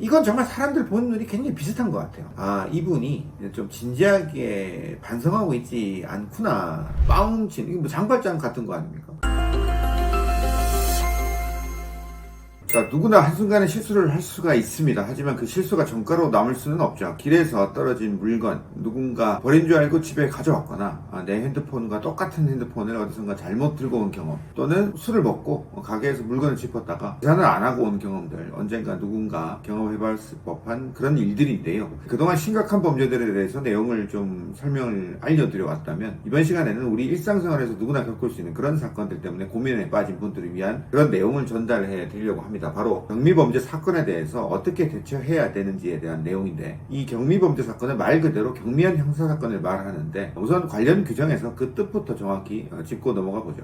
이건 정말 사람들 보는 눈이 굉장히 비슷한 것 같아요. 아 이분이 좀 진지하게 반성하고 있지 않구나. 빠움친 이거 뭐 장발장 같은 거 아닙니까? 자, 누구나 한순간에 실수를 할 수가 있습니다. 하지만 그 실수가 전가로 남을 수는 없죠. 길에서 떨어진 물건, 누군가 버린 줄 알고 집에 가져왔거나, 아, 내 핸드폰과 똑같은 핸드폰을 어디선가 잘못 들고 온 경험, 또는 술을 먹고 가게에서 물건을 짚었다가 계산을 안 하고 온 경험들, 언젠가 누군가 경험해봤을 법한 그런 일들인데요. 그동안 심각한 범죄들에 대해서 내용을 좀 설명을 알려드려 왔다면, 이번 시간에는 우리 일상생활에서 누구나 겪을 수 있는 그런 사건들 때문에 고민에 빠진 분들을 위한 그런 내용을 전달해 드리려고 합니다. 바로 경미범죄 사건에 대해서 어떻게 대처해야 되는지에 대한 내용인데 이 경미범죄 사건은 말 그대로 경미한 형사 사건을 말하는데 우선 관련 규정에서 그 뜻부터 정확히 어, 짚고 넘어가 보죠.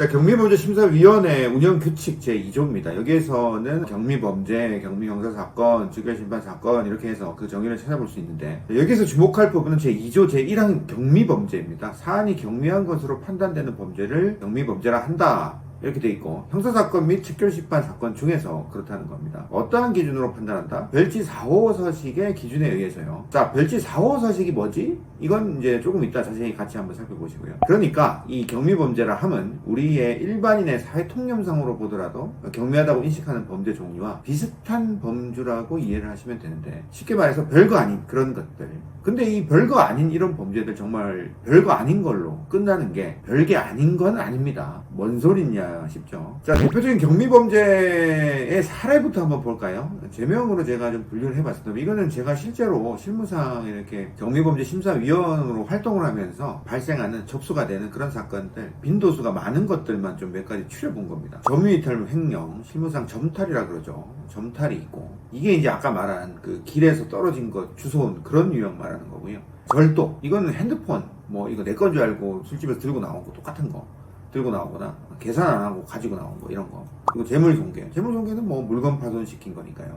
자, 경미범죄심사위원회 운영규칙 제2조입니다. 여기에서는 경미범죄, 경미형사사건, 즉결심판사건 이렇게 해서 그 정의를 찾아볼 수 있는데 여기서 주목할 부분은 제2조 제1항 경미범죄입니다. 사안이 경미한 것으로 판단되는 범죄를 경미범죄라 한다. 이렇게 돼 있고 형사사건 및 직결심판 사건 중에서 그렇다는 겁니다. 어떠한 기준으로 판단한다? 별지 4호 서식의 기준에 의해서요. 자, 별지 4호 서식이 뭐지? 이건 이제 조금 이따 자세히 같이 한번 살펴보시고요. 그러니까 이 경미범죄라 함은 우리의 일반인의 사회 통념상으로 보더라도 경미하다고 인식하는 범죄 종류와 비슷한 범주라고 이해를 하시면 되는데 쉽게 말해서 별거 아닌 그런 것들. 근데 이 별거 아닌 이런 범죄들 정말 별거 아닌 걸로 끝나는 게 별게 아닌 건 아닙니다. 뭔 소리냐 싶죠. 자, 대표적인 경미범죄의 사례부터 한번 볼까요? 제명으로 제가 좀 분류를 해봤습니다. 이거는 제가 실제로 실무상 이렇게 경미범죄 심사위원으로 활동을 하면서 발생하는 접수가 되는 그런 사건들, 빈도수가 많은 것들만 좀 몇 가지 추려본 겁니다. 점유이탈 횡령, 실무상 점탈이라 그러죠. 점탈이 있고, 이게 이제 아까 말한 그 길에서 떨어진 것 주워온 그런 유형 말하는 거고요. 절도, 이거는 핸드폰, 뭐 이거 내 건 줄 알고 술집에서 들고 나온 거 똑같은 거. 들고 나오거나 계산 안 하고 가지고 나온 거 이런 거. 그리고 재물 손괴 재물 손괴는 뭐 물건 파손시킨 거니까요.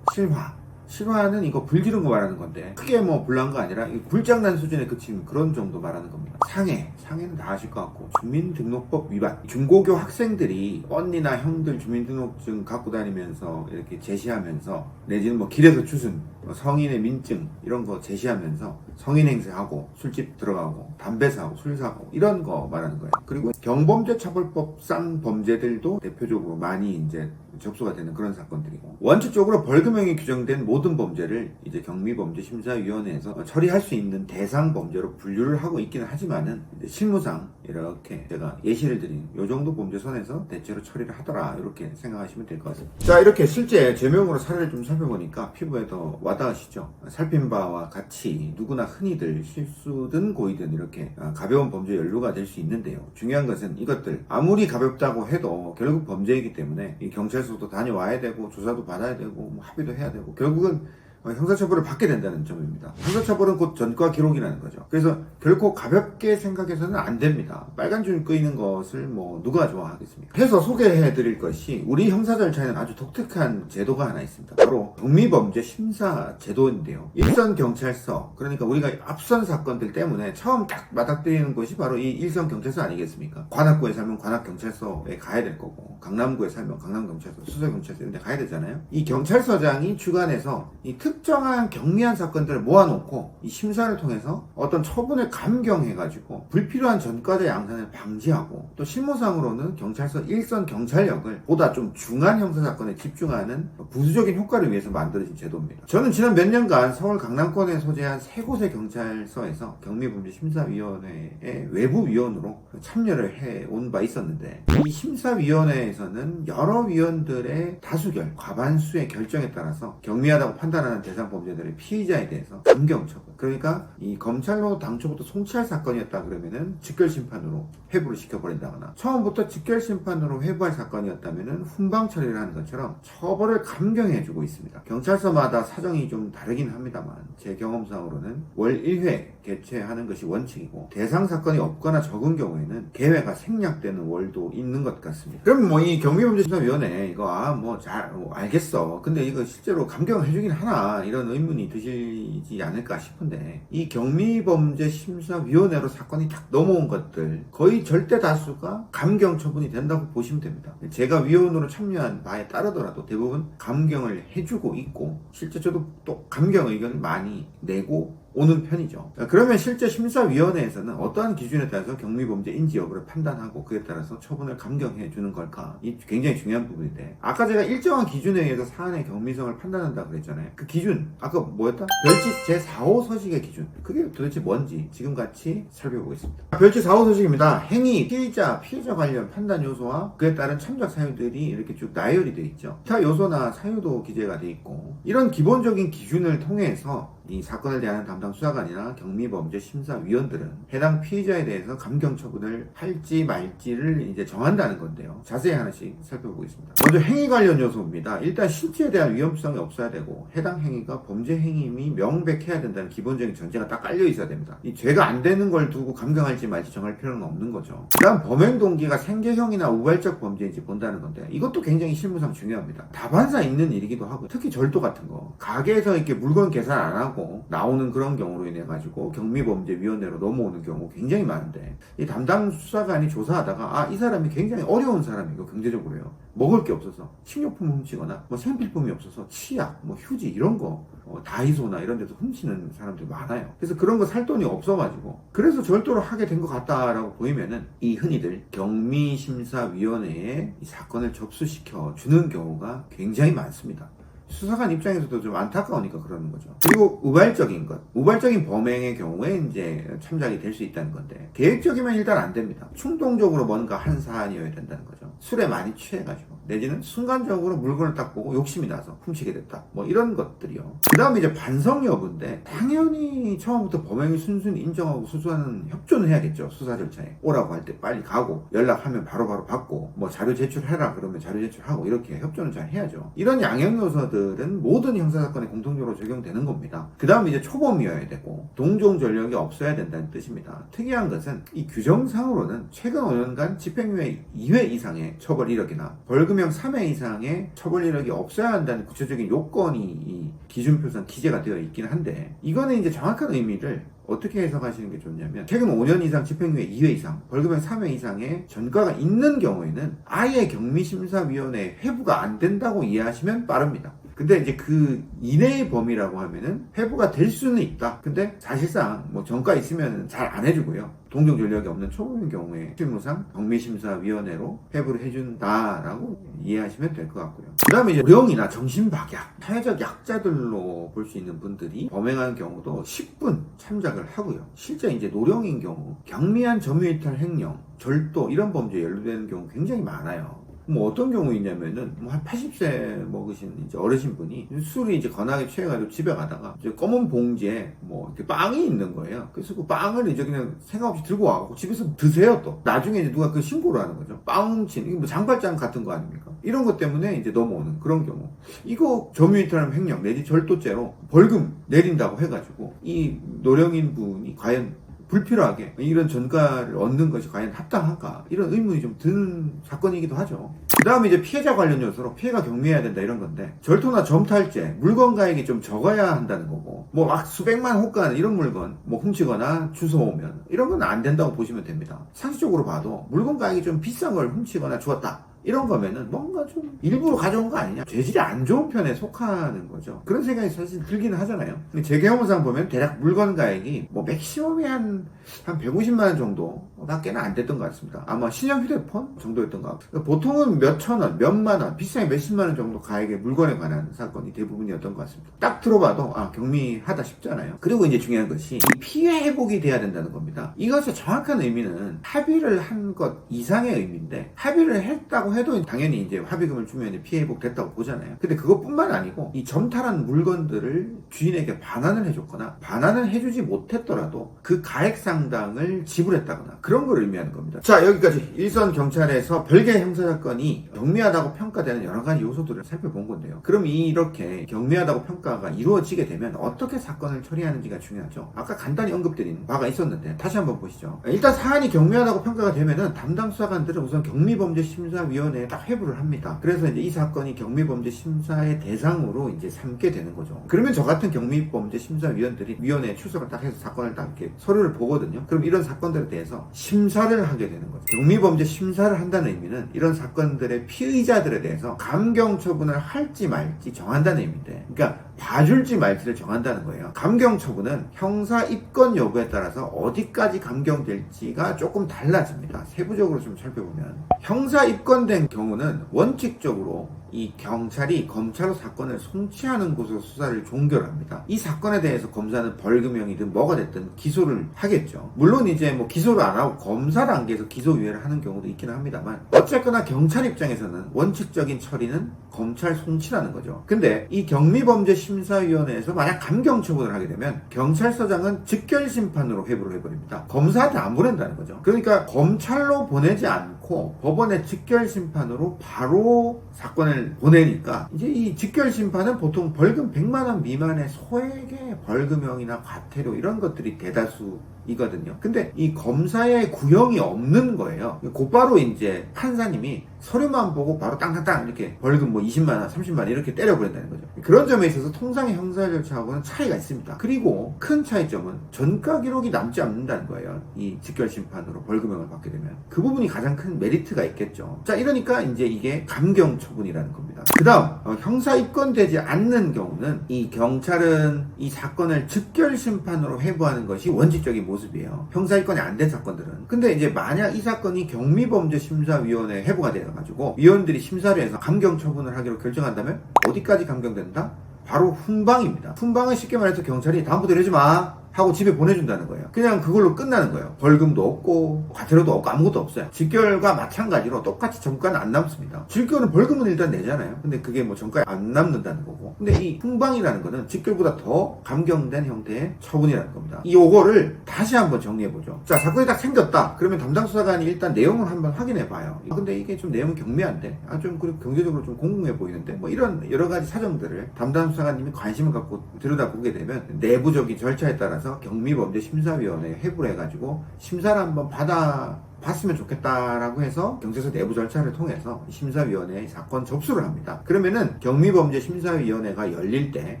실화 실화는 이거 불 지른 거 말하는 건데 크게 뭐 불난 거 아니라 이 불장난 수준에 그친 그런 정도 말하는 겁니다. 상해. 상해는 다 아실 것 같고 주민등록법 위반. 중고교 학생들이 언니나 형들 주민등록증 갖고 다니면서 이렇게 제시하면서 내지는 뭐 길에서 추순 뭐 성인의 민증 이런 거 제시하면서 성인 행세하고 술집 들어가고 담배 사고 술 사고 이런 거 말하는 거예요. 그리고 경범죄 처벌법상 범죄들도 대표적으로 많이 이제 접수가 되는 그런 사건들이고 원칙적으로 벌금형이 규정된 모든 범죄를 이제 경미범죄심사위원회에서 처리할 수 있는 대상 범죄로 분류를 하고 있기는 하지만은 실무상 이렇게 제가 예시를 드린 요 정도 범죄 선에서 대체로 처리를 하더라 이렇게 생각하시면 될 것 같습니다. 자 이렇게 실제 제명으로 사례를 좀 살펴보니까 피부에 더 와닿으시죠? 살핀 바와 같이 누구나 흔히들 실수든 고의든 이렇게 아, 가벼운 범죄 연루가 될 수 있는데요. 중요한 것은 이것들 아무리 가볍다고 해도 결국 범죄이기 때문에 이 경찰 서도 다녀와야 되고 조사도 받아야 되고 뭐 합의도 해야 되고 결국은 어, 형사처벌을 받게 된다는 점입니다. 형사처벌은 곧 전과 기록이라는 거죠. 그래서 결코 가볍게 생각해서는 안 됩니다. 빨간 줄 끄이는 것을 뭐 누가 좋아하겠습니까? 해서 소개해 드릴 것이 우리 형사 절차에는 아주 독특한 제도가 하나 있습니다. 바로 경미범죄 심사 제도인데요. 일선 경찰서 그러니까 우리가 앞선 사건들 때문에 처음 딱 맞닥뜨리는 곳이 바로 이 일선 경찰서 아니겠습니까? 관악구에 살면 관악 경찰서에 가야 될 거고 강남구에 살면 강남 경찰서, 수서 경찰서 이런 데 가야 되잖아요. 이 경찰서장이 주관해서 이특 정한 경미한 사건들을 모아놓고 이 심사를 통해서 어떤 처분을 감경해가지고 불필요한 전과자 양산을 방지하고 또 실무상으로는 경찰서 일선 경찰력을 보다 좀 중한 형사 사건에 집중하는 부수적인 효과를 위해서 만들어진 제도입니다. 저는 지난 몇 년간 서울 강남권에 소재한 세 곳의 경찰서에서 경미범죄심사위원회의 외부위원으로 참여를 해온 바 있었는데 이 심사위원회에서는 여러 위원들의 다수결, 과반수의 결정에 따라서 경미하다고 판단하는 대상 범죄들의 피의자에 대해서 감경 처분. 그러니까 이 검찰로 당초부터 송치할 사건이었다 그러면은 직결 심판으로 회부를 시켜버린다거나 처음부터 직결 심판으로 회부할 사건이었다면은 훈방 처리를 하는 것처럼 처벌을 감경해주고 있습니다. 경찰서마다 사정이 좀 다르긴 합니다만 제 경험상으로는 월 1회 개최하는 것이 원칙이고 대상 사건이 없거나 적은 경우에는 개회가 생략되는 월도 있는 것 같습니다. 그럼 뭐 이 경미범죄심사위원회 이거 아 뭐잘 알겠어. 근데 이거 실제로 감경을 해주긴 하나 이런 의문이 드시지 않을까 싶은데 이 경미범죄심사위원회로 사건이 딱 넘어온 것들 거의 절대 다수가 감경 처분이 된다고 보시면 됩니다. 제가 위원으로 참여한 바에 따르더라도 대부분 감경을 해주고 있고 실제 저도 또 감경 의견을 많이 내고 오는 편이죠. 그러면 실제 심사위원회에서는 어떠한 기준에 따라서 경미범죄인지 여부를 판단하고 그에 따라서 처분을 감경해 주는 걸까? 이 굉장히 중요한 부분인데 아까 제가 일정한 기준에 의해서 사안의 경미성을 판단한다 그랬잖아요. 그 기준 아까 뭐였다? 별지 제4호 서식의 기준 그게 도대체 뭔지 지금 같이 살펴보겠습니다. 별지 4호 서식입니다. 행위, 피의자, 피해자 관련 판단 요소와 그에 따른 참작 사유들이 이렇게 쭉 나열이 되어 있죠. 기타 요소나 사유도 기재가 되어 있고 이런 기본적인 기준을 통해서 이 사건을 대하는 담당 수사관이나 경미범죄심사위원들은 해당 피의자에 대해서 감경 처분을 할지 말지를 이제 정한다는 건데요. 자세히 하나씩 살펴보겠습니다. 먼저 행위 관련 요소입니다. 일단 신체에 대한 위험성이 없어야 되고 해당 행위가 범죄 행위임이 명백해야 된다는 기본적인 전제가 딱 깔려 있어야 됩니다. 이 죄가 안 되는 걸 두고 감경할지 말지 정할 필요는 없는 거죠. 그다음 범행 동기가 생계형이나 우발적 범죄인지 본다는 건데 이것도 굉장히 실무상 중요합니다. 다반사 있는 일이기도 하고 특히 절도 같은 거 가게에서 이렇게 물건 계산 안 하고 나오는 그런 경우로 인해 가지고 경미범죄위원회로 넘어오는 경우 굉장히 많은데 이 담당 수사관이 조사하다가 아 이 사람이 굉장히 어려운 사람이고 경제적으로요. 먹을 게 없어서 식료품 훔치거나 뭐 생필품이 없어서 치약 뭐 휴지 이런 거 어, 다이소나 이런 데서 훔치는 사람들이 많아요. 그래서 그런 거 살 돈이 없어가지고 그래서 절도를 하게 된 것 같다라고 보이면은 이 흔히들 경미심사위원회에 이 사건을 접수시켜 주는 경우가 굉장히 많습니다 수사관 입장에서도 좀 안타까우니까 그러는 거죠. 그리고 우발적인 것. 우발적인 범행의 경우에 이제 참작이 될 수 있다는 건데, 계획적이면 일단 안 됩니다. 충동적으로 뭔가 한 사안이어야 된다는 거죠. 술에 많이 취해가지고. 내지는 순간적으로 물건을 딱 보고 욕심이 나서 훔치게 됐다. 뭐 이런 것들이요. 그 다음에 이제 반성 여부인데, 당연히 처음부터 범행을 순순히 인정하고 수수하는 협조는 해야겠죠. 수사 절차에. 오라고 할 때 빨리 가고, 연락하면 바로 바로 받고, 뭐 자료 제출해라 그러면 자료 제출하고, 이렇게 협조는 잘 해야죠. 이런 양형 요소들 것들은 모든 형사사건에 공통적으로 적용되는 겁니다. 그 다음 이제 초범이어야 되고 동종 전력이 없어야 된다는 뜻입니다. 특이한 것은 이 규정상으로는 최근 5년간 집행유예 2회 이상의 처벌 이력이나 벌금형 3회 이상의 처벌 이력이 없어야 한다는 구체적인 요건이 이 기준표상 기재가 되어 있긴 한데 이거는 이제 정확한 의미를 어떻게 해석하시는 게 좋냐면 최근 5년 이상 집행유예 2회 이상 벌금형 3회 이상의 전과가 있는 경우에는 아예 경미심사위원회 회부가 안 된다고 이해하시면 빠릅니다. 근데 이제 그 이내의 범위라고 하면은 회부가 될 수는 있다. 근데 사실상 뭐 전과 있으면 잘 안 해주고요. 동종 전력이 없는 초범인 경우에 실무상 경미심사위원회로 회부를 해준다라고 이해하시면 될 것 같고요. 그 다음에 이제 고령이나 정신박약, 사회적 약자들로 볼 수 있는 분들이 범행한 경우도 10분 참작을 하고요. 실제 이제 노령인 경우, 경미한 점유이탈 횡령, 절도 이런 범죄에 연루되는 경우 굉장히 많아요. 뭐 어떤 경우있냐면은 뭐 한 80세 먹으신 이제 어르신 분이 술이 이제 건하게 취해가지고 집에 가다가 이제 검은 봉지에 뭐 이렇게 빵이 있는 거예요. 그래서 그 빵을 이제 그냥 생각 없이 들고 와갖고 집에서 드세요 또. 나중에 이제 누가 그 신고를 하는 거죠. 빵 훔친 이게 뭐 장발장 같은 거 아닙니까? 이런 것 때문에 이제 넘어오는 그런 경우. 이거 점유이탈 횡령 내지 절도죄로 벌금 내린다고 해가지고 이 노령인 분이 과연 불필요하게 이런 전가를 얻는 것이 과연 합당한가 이런 의문이 좀 드는 사건이기도 하죠. 그 다음에 이제 피해자 관련 요소로 피해가 경미해야 된다 이런 건데 절도나 점탈죄 물건 가액이 좀 적어야 한다는 거고 뭐 막 수백만 호가는 이런 물건 뭐 훔치거나 주워오면 이런 건 안 된다고 보시면 됩니다. 상식적으로 봐도 물건 가액이 좀 비싼 걸 훔치거나 주었다. 이런 거면은 뭔가 좀 일부러 가져온 거 아니냐. 재질이 안 좋은 편에 속하는 거죠. 그런 생각이 사실 들기는 하잖아요. 근데 제 경험상 보면 대략 물건 가액이 뭐 맥시멈이 한, 한 150만 원 정도 밖에는 안 됐던 것 같습니다. 아마 신형 휴대폰 정도였던 것 같아요. 보통은 몇천 원, 몇만 원, 비싸게 몇십만 원 정도 가액의 물건에 관한 사건이 대부분이었던 것 같습니다. 딱 들어봐도 아, 경미하다 싶잖아요. 그리고 이제 중요한 것이 이 피해 회복이 돼야 된다는 겁니다. 이것의 정확한 의미는 합의를 한 것 이상의 의미인데 합의를 했다고 해도 당연히 이제 합의금을 주면 피해 회복됐다고 보잖아요. 근데 그것뿐만 아니고 이 점탈한 물건들을 주인에게 반환을 해줬거나 반환을 해주지 못했더라도 그 가액 상당을 지불했다거나 그런 걸 의미하는 겁니다. 자 여기까지 일선 경찰에서 별개 형사 사건이 경미하다고 평가되는 여러 가지 요소들을 살펴본 건데요. 그럼 이렇게 경미하다고 평가가 이루어지게 되면 어떻게 사건을 처리하는지가 중요하죠. 아까 간단히 언급드린 바가 있었는데 다시 한번 보시죠. 일단 사안이 경미하다고 평가가 되면은 담당 수사관들은 우선 경미범죄심사위원 심사 위원회에 딱 회부를 합니다. 그래서 이제 이 사건이 경미범죄 심사의 대상으로 이제 삼게 되는 거죠. 그러면 저 같은 경미범죄 심사위원들이 위원회에 출석을 딱 해서 사건을 딱 이렇게 서류를 보거든요. 그럼 이런 사건들에 대해서 심사를 하게 되는 거죠. 경미범죄 심사를 한다는 의미는 이런 사건들의 피의자들에 대해서 감경 처분을 할지 말지 정한다는 의미인데, 그러니까 봐줄지 말지를 정한다는 거예요. 감경 처분은 형사 입건 여부에 따라서 어디까지 감경될지가 조금 달라집니다. 세부적으로 좀 살펴보면 형사 입건된 경우는 원칙적으로 이 경찰이 검찰로 사건을 송치하는 곳으로 수사를 종결합니다. 이 사건에 대해서 검사는 벌금형이든 뭐가 됐든 기소를 하겠죠. 물론 이제 뭐 기소를 안 하고 검사 단계에서 기소유예를 하는 경우도 있기는 합니다만 어쨌거나 경찰 입장에서는 원칙적인 처리는 검찰 송치라는 거죠. 근데 이 경미범죄심사위원회에서 만약 감경 처분을 하게 되면 경찰서장은 직결 심판으로 회부를 해버립니다. 검사한테 안 보낸다는 거죠. 그러니까 검찰로 보내지 않고 법원의 직결 심판으로 바로 사건을 보내니까 이제 이 직결 심판은 보통 벌금 100만 원 미만의 소액의 벌금형이나 과태료 이런 것들이 대다수 이거든요. 근데 이 검사의 구형이 없는 거예요. 곧바로 이제 판사님이 서류만 보고 바로 땅땅땅 이렇게 벌금 뭐 20만원, 30만원 이렇게 때려버린다는 거죠. 그런 점에 있어서 통상의 형사 절차하고는 차이가 있습니다. 그리고 큰 차이점은 전가 기록이 남지 않는다는 거예요. 이 직결 심판으로 벌금형을 받게 되면. 그 부분이 가장 큰 메리트가 있겠죠. 자, 이러니까 이제 이게 감경 처분이라는 겁니다. 그 다음, 어, 형사 입건되지 않는 경우는 이 경찰은 이 사건을 즉결 심판으로 회부하는 것이 원칙적인 모습이에요. 형사 입건이 안 된 사건들은. 근데 이제 만약 이 사건이 경미범죄심사위원회 회부가 되어 가지고 위원들이 심사를 해서 감경 처분을 하기로 결정한다면 어디까지 감경된다? 바로 훈방입니다. 훈방은 쉽게 말해서 경찰이 다음부터 이러지 마. 하고 집에 보내준다는 거예요. 그냥 그걸로 끝나는 거예요. 벌금도 없고 과태료도 없고 아무것도 없어요. 직결과 마찬가지로 똑같이 전가는 안 남습니다. 직결은 벌금은 일단 내잖아요. 근데 그게 뭐 전가에 안 남는다는 거고. 근데 이 훈방이라는 거는 직결보다 더 감경된 형태의 처분이라는 겁니다. 이 요거를 다시 한번 정리해 보죠. 자, 사건이 딱 생겼다. 그러면 담당 수사관이 일단 내용을 한번 확인해 봐요. 아, 근데 이게 좀 내용이 경미한데, 아, 좀 그리고 경제적으로 좀 공공해 보이는데, 뭐 이런 여러 가지 사정들을 담당 수사관님이 관심을 갖고 들여다보게 되면 내부적인 절차에 따라서 경미범죄심사위원회에 회부를 해가지고 심사를 한번 받아 봤으면 좋겠다라고 해서 경찰서 내부 절차를 통해서 심사위원회에 사건 접수를 합니다. 그러면은 경미범죄심사위원회가 열릴 때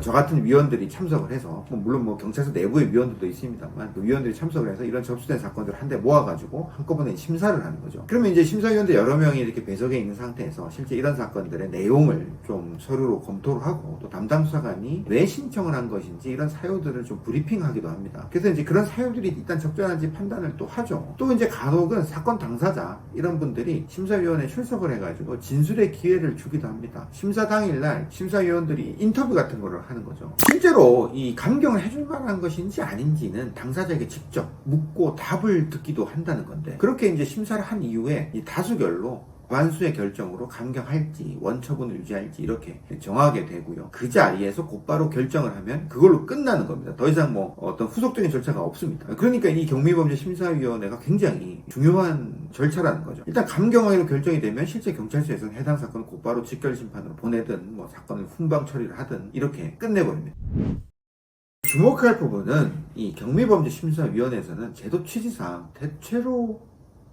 저 같은 위원들이 참석을 해서 뭐 물론 뭐 경찰서 내부의 위원들도 있습니다만 그 위원들이 참석을 해서 이런 접수된 사건들을 한대 모아가지고 한꺼번에 심사를 하는 거죠. 그러면 이제 심사위원들 여러 명이 이렇게 배석해 있는 상태에서 실제 이런 사건들의 내용을 좀 서류로 검토를 하고 또 담당 수사관이 왜 신청을 한 것인지 이런 사유들을 좀 브리핑하기도 합니다. 그래서 이제 그런 사유들이 일단 적절한지 판단을 또 하죠. 또 이제 간혹은 사건 당사자 이런 분들이 심사위원회에 출석을 해가지고 진술의 기회를 주기도 합니다. 심사 당일날 심사위원들이 인터뷰 같은 거를 하는 거죠. 실제로 이 감경을 해줄 만한 것인지 아닌지는 당사자에게 직접 묻고 답을 듣기도 한다는 건데 그렇게 이제 심사를 한 이후에 이 다수결로 관수의 결정으로 감경할지 원처분을 유지할지 이렇게 정하게 되고요. 그 자리에서 곧바로 결정을 하면 그걸로 끝나는 겁니다. 더 이상 뭐 어떤 후속적인 절차가 없습니다. 그러니까 이 경미범죄심사위원회가 굉장히 중요한 절차라는 거죠. 일단 감경하기로 결정이 되면 실제 경찰서에서는 해당 사건을 곧바로 직결 심판으로 보내든 뭐 사건을 훈방 처리를 하든 이렇게 끝내버립니다. 주목할 부분은 이 경미범죄심사위원회에서는 제도 취지상 대체로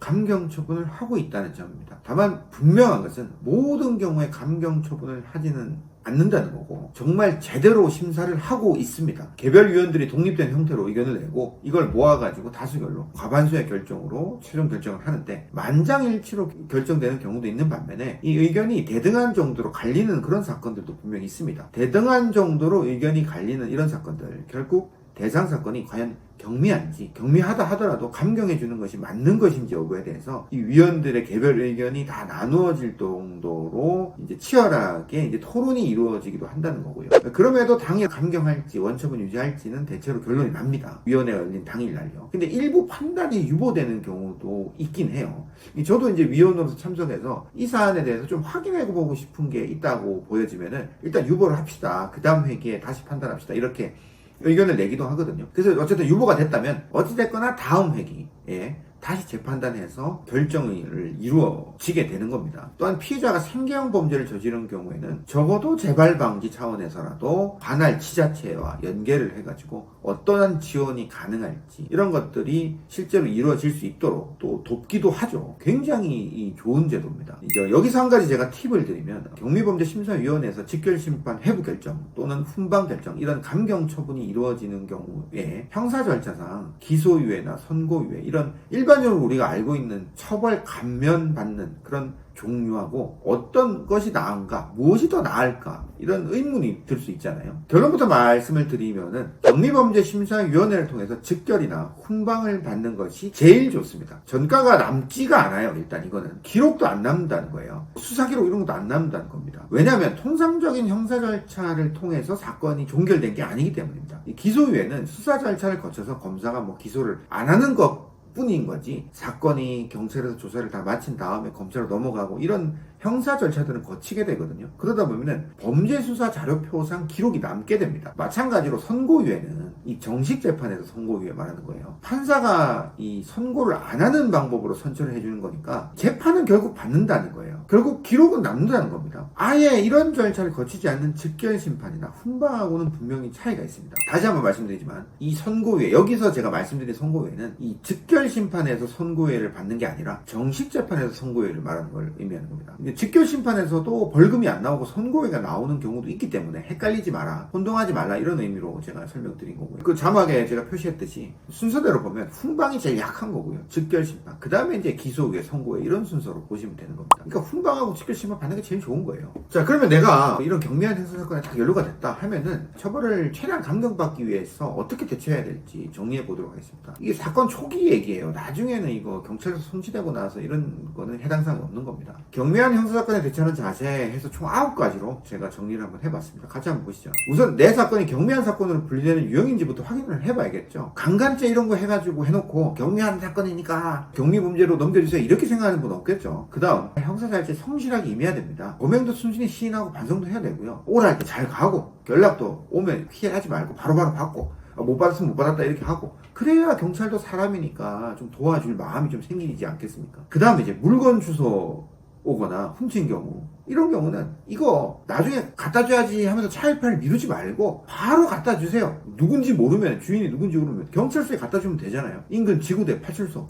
감경 처분을 하고 있다는 점입니다. 다만 분명한 것은 모든 경우에 감경 처분을 하지는 않는다는 거고 정말 제대로 심사를 하고 있습니다. 개별 위원들이 독립된 형태로 의견을 내고 이걸 모아가지고 다수결로 과반수의 결정으로 최종 결정을 하는데 만장일치로 결정되는 경우도 있는 반면에 이 의견이 대등한 정도로 갈리는 그런 사건들도 분명히 있습니다. 대등한 정도로 의견이 갈리는 이런 사건들 결국 대상 사건이 과연 경미한지 경미하다 하더라도 감경해 주는 것이 맞는 것인지 여부에 대해서 이 위원들의 개별 의견이 다 나누어질 정도로 이제 치열하게 이제 토론이 이루어지기도 한다는 거고요. 그럼에도 당일 감경할지 원처분 유지할지는 대체로 결론이 납니다. 위원회가 열린 당일날요. 근데 일부 판단이 유보되는 경우도 있긴 해요. 저도 이제 위원으로서 참석해서 이 사안에 대해서 좀 확인해 보고 싶은 게 있다고 보여지면은 일단 유보를 합시다. 그 다음 회기에 다시 판단합시다. 이렇게 의견을 내기도 하거든요. 그래서 어쨌든 유보가 됐다면 어찌됐거나 다음 회기에 다시 재판단해서 결정을 이루어지게 되는 겁니다. 또한 피해자가 생계형 범죄를 저지른 경우에는 적어도 재발 방지 차원에서라도 관할 지자체와 연계를 해가지고 어떠한 지원이 가능할지 이런 것들이 실제로 이루어질 수 있도록 또 돕기도 하죠. 굉장히 이 좋은 제도입니다. 여기서 한 가지 제가 팁을 드리면 경미범죄심사위원회에서 직결심판 회부 결정 또는 훈방 결정 이런 감경 처분이 이루어지는 경우에 형사 절차상 기소유예나 선고유예 이런 일반 적으로 우리가 알고 있는 처벌 감면 받는 그런 종류하고 어떤 것이 나은가, 무엇이 더 나을까 이런 의문이 들 수 있잖아요. 결론부터 말씀을 드리면은 경미범죄심사위원회를 통해서 직결이나 훈방을 받는 것이 제일 좋습니다. 전가가 남지가 않아요. 일단 이거는 기록도 안 남는다는 거예요. 수사 기록 이런 것도 안 남는다는 겁니다. 왜냐하면 통상적인 형사 절차를 통해서 사건이 종결된 게 아니기 때문입니다. 이 기소유예는 수사 절차를 거쳐서 검사가 뭐 기소를 안 하는 것 뿐인 거지 사건이 경찰에서 조사를 다 마친 다음에 검찰로 넘어가고 이런 형사 절차들은 거치게 되거든요. 그러다 보면은 범죄 수사 자료표상 기록이 남게 됩니다. 마찬가지로 선고유예는 이 정식 재판에서 선고유예 말하는 거예요. 판사가 이 선고를 안 하는 방법으로 선처를 해주는 거니까 재판은 결국 받는다는 거예요. 결국 기록은 남는다는 겁니다. 아예 이런 절차를 거치지 않는 직결 심판이나 훈방하고는 분명히 차이가 있습니다. 다시 한번 말씀드리지만 이 선고유예 여기서 제가 말씀드린 선고유예는 이 직결 심판에서 선고유예를 받는 게 아니라 정식 재판에서 선고유예를 말하는 걸 의미하는 겁니다. 직결 심판에서도 벌금이 안 나오고 선고유예가 나오는 경우도 있기 때문에 헷갈리지 마라, 혼동하지 말라 이런 의미로 제가 설명드린 거고요. 그 자막에 제가 표시했듯이 순서대로 보면 훈방이 제일 약한 거고요. 직결 심판, 그 다음에 이제 기소유예, 선고유예 이런 순서로 보시면 되는 겁니다. 그러니까 훈방하고 직결 심판 받는 게 제일 좋은 거예요. 자, 그러면 내가 이런 경미한 형사 사건에 딱 연루가 됐다 하면은 처벌을 최대한 감경받기 위해서 어떻게 대처해야 될지 정리해 보도록 하겠습니다. 이게 사건 초기 얘기 예요. 나중에는 이거 경찰에서 송치되고 나서 이런 거는 해당 사항이 없는 겁니다. 경미한 형사 사건에 대처하는 자세 해서 총 9가지로 제가 정리를 한번 해봤습니다. 같이 한번 보시죠. 우선 내 사건이 경미한 사건으로 분류되는 유형인지부터 확인을 해봐야겠죠. 강간죄 이런 거 해가지고 해놓고 경미한 사건이니까 경미범죄로 넘겨주세요. 이렇게 생각하는 분 없겠죠. 그 다음 형사살제 성실하게 임해야 됩니다. 범행도 순순히 시인하고 반성도 해야 되고요. 오랄 때 잘 가고 연락도 오면 피해하지 말고 바로바로 받고 아, 못 받았으면 못 받았다 이렇게 하고. 그래야 경찰도 사람이니까 좀 도와줄 마음이 좀 생기지 않겠습니까? 그 다음에 이제 물건 주소 오거나 훔친 경우. 이런 경우는 이거 나중에 갖다 줘야지 하면서 차일판을 미루지 말고 바로 갖다 주세요. 누군지 모르면 주인이 누군지 모르면 경찰서에 갖다 주면 되잖아요. 인근 지구대 파출소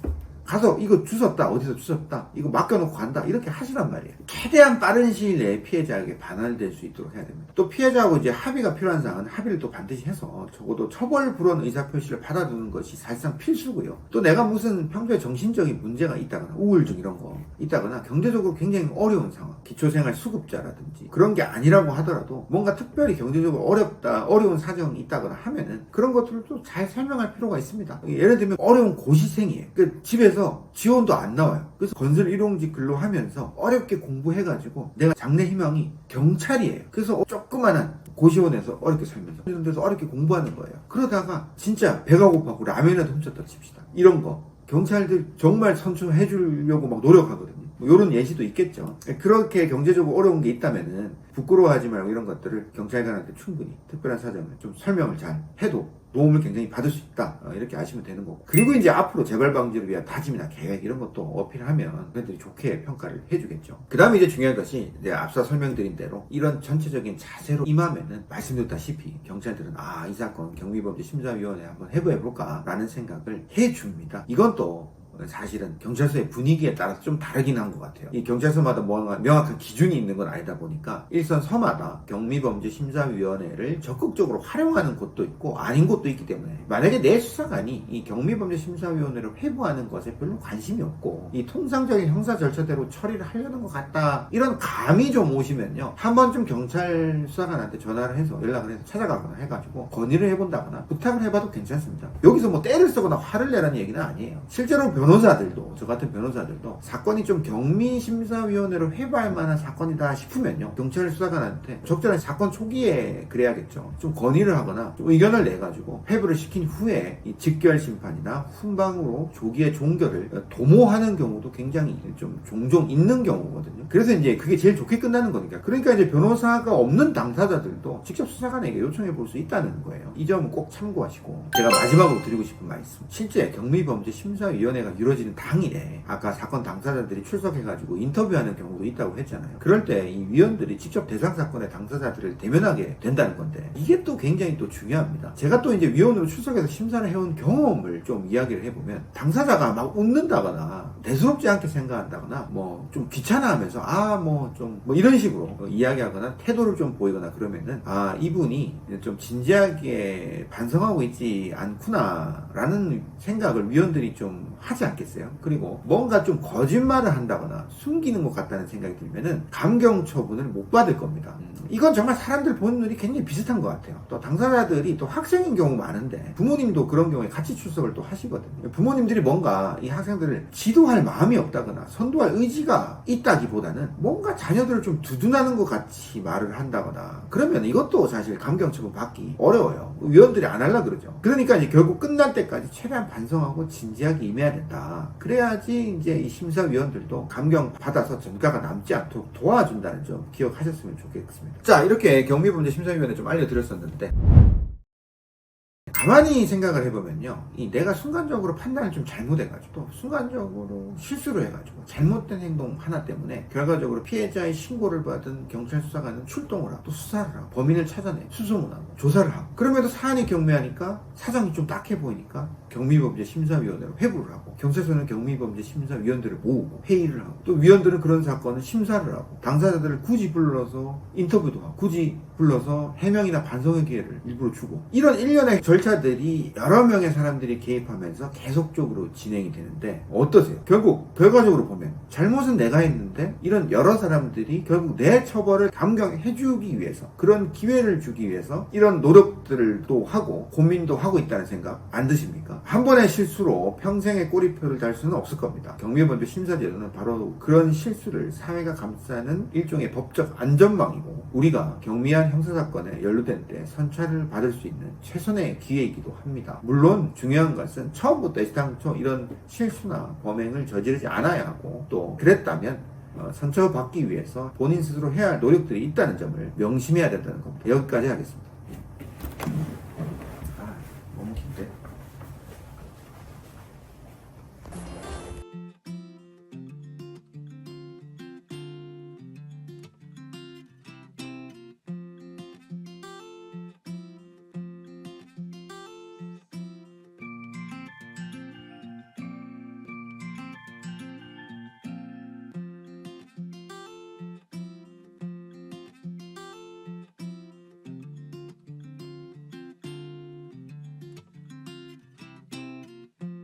가서 이거 주웠다 어디서 주웠다 이거 맡겨놓고 간다 이렇게 하시란 말이에요. 최대한 빠른 시일 내에 피해자에게 반환될 수 있도록 해야 됩니다. 또 피해자하고 이제 합의가 필요한 사항은 합의를 또 반드시 해서 적어도 처벌 불원 의사 표시를 받아두는 것이 사실상 필수고요. 또 내가 무슨 평소에 정신적인 문제가 있다거나 우울증 이런 거 있다거나 경제적으로 굉장히 어려운 상황 기초생활 수급자라든지 그런 게 아니라고 하더라도 뭔가 특별히 경제적으로 어렵다 어려운 사정이 있다거나 하면은 그런 것들을 또 잘 설명할 필요가 있습니다. 예를 들면 어려운 고시생이에요. 그 집에서 지원도 안 나와요. 그래서 건설 일용직 근로 하면서 어렵게 공부해가지고 내가 장래 희망이 경찰이에요. 그래서 조그만한 고시원에서 어렵게 살면서 이런 데서 어렵게 공부하는 거예요. 그러다가 진짜 배가 고파고 라면이라도 훔쳤다 칩시다. 이런 거 경찰들 정말 선처해 주려고 막 노력하거든요. 뭐 이런 예시도 있겠죠. 그렇게 경제적으로 어려운 게 있다면은 부끄러워하지 말고 이런 것들을 경찰관한테 충분히 특별한 사정을 좀 설명을 잘 해도 도움을 굉장히 받을 수 있다. 어, 이렇게 아시면 되는 거고. 그리고 이제 앞으로 재발 방지를 위한 다짐이나 계획 이런 것도 어필하면 그들이 좋게 평가를 해주겠죠. 그 다음에 이제 중요한 것이 이제 앞서 설명드린 대로 이런 전체적인 자세로 임하면은 말씀드렸다시피 경찰들은 아 이 사건 경비범죄 심사위원회 한번 해보해볼까 라는 생각을 해줍니다. 이건 또 사실은 경찰서의 분위기에 따라서 좀 다르긴 한 것 같아요. 이 경찰서마다 뭔가 명확한 기준이 있는 건 아니다 보니까 일선 서마다 경미범죄 심사위원회를 적극적으로 활용하는 곳도 있고 아닌 곳도 있기 때문에 만약에 내 수사관이 이 경미범죄 심사위원회를 회부하는 것에 별로 관심이 없고 이 통상적인 형사 절차대로 처리를 하려는 것 같다 이런 감이 좀 오시면요 한 번쯤 경찰 수사관한테 전화를 해서 연락을 해서 찾아가거나 해가지고 건의를 해본다거나 부탁을 해봐도 괜찮습니다. 여기서 뭐 때를 쓰거나 화를 내라는 얘기는 아니에요. 실제로 변호사들도 저 같은 변호사들도 사건이 좀 경미심사위원회로 회부할 만한 사건이다 싶으면요. 경찰 수사관한테 적절한 사건 초기에 그래야겠죠. 좀 건의를 하거나 좀 의견을 내 가지고 회부를 시킨 후에 이 직결 심판이나 훈방으로 조기에 종결을 도모하는 경우도 굉장히 좀 종종 있는 경우거든요. 그래서 이제 그게 제일 좋게 끝나는 거니까. 그러니까 이제 변호사가 없는 당사자들도 직접 수사관에게 요청해 볼 수 있다는 거예요. 이 점은 꼭 참고하시고 제가 마지막으로 드리고 싶은 말씀. 실제 경미범죄 심사위원회가 이루어지는 당일에 아까 사건 당사자들이 출석해가지고 인터뷰하는 경우도 있다고 했잖아요. 그럴 때 이 위원들이 직접 대상 사건의 당사자들을 대면하게 된다는 건데 이게 또 굉장히 또 중요합니다. 제가 또 이제 위원으로 출석해서 심사를 해온 경험을 좀 이야기를 해보면 당사자가 막 웃는다거나 대수롭지 않게 생각한다거나 뭐 좀 귀찮아하면서 아 뭐 좀 뭐 이런 식으로 이야기하거나 태도를 좀 보이거나 그러면은 아 이분이 좀 진지하게 반성하고 있지 않구나라는 생각을 위원들이 좀 하지 않겠어요? 그리고 뭔가 좀 거짓말을 한다거나 숨기는 것 같다는 생각이 들면은 감경 처분을 못 받을 겁니다. 음, 이건 정말 사람들 보는 눈이 굉장히 비슷한 것 같아요. 또 당사자들이 또 학생인 경우 많은데 부모님도 그런 경우에 같이 출석을 또 하시거든요. 부모님들이 뭔가 이 학생들을 지도할 마음이 없다거나 선도할 의지가 있다기보다는 뭔가 자녀들을 좀 두둔하는 것 같이 말을 한다거나 그러면 이것도 사실 감경 처분 받기 어려워요. 위원들이 안 하려 그러죠. 그러니까 이제 결국 끝날 때까지 최대한 반성하고 진지하게 임해야 된다. 그래야지 이제 이 심사위원들도 감경 받아서 전가가 남지 않도록 도와준다는 점 기억하셨으면 좋겠습니다. 자, 이렇게 경미범죄 심사위원회 좀 알려드렸었는데 가만히 생각을 해보면요. 이 내가 순간적으로 판단을 좀 잘못해가지고 또 순간적으로 실수를 해가지고 잘못된 행동 하나 때문에 결과적으로 피해자의 신고를 받은 경찰 수사관은 출동을 하고 또 수사를 하고 범인을 찾아내 수송을 하고 조사를 하고 그럼에도 사안이 경미하니까 사정이 좀 딱해 보이니까 경미범죄 심사위원회로 회부를 하고 경찰서는 경미범죄 심사위원들을 모으고 회의를 하고 또 위원들은 그런 사건을 심사를 하고 당사자들을 굳이 불러서 인터뷰도 하고 굳이 불러서 해명이나 반성의 기회를 일부러 주고 이런 일련의 절차들이 여러 명의 사람들이 개입하면서 계속적으로 진행이 되는데 어떠세요? 결국 결과적으로 보면 잘못은 내가 했는데 이런 여러 사람들이 결국 내 처벌을 감경해 주기 위해서 그런 기회를 주기 위해서 이런 노력들을 또 하고 고민도 하고 있다는 생각 안 드십니까? 한 번의 실수로 평생의 꼬리표를 달 수는 없을 겁니다. 경미범죄 심사제도는 바로 그런 실수를 사회가 감싸는 일종의 법적 안전망이고 우리가 경미한 형사사건에 연루된 때 선처를 받을 수 있는 최선의 기회이기도 합니다. 물론 중요한 것은 처음부터 애시당초 이런 실수나 범행을 저지르지 않아야 하고 또 그랬다면 어, 선처받기 위해서 본인 스스로 해야 할 노력들이 있다는 점을 명심해야 된다는 겁니다. 여기까지 하겠습니다.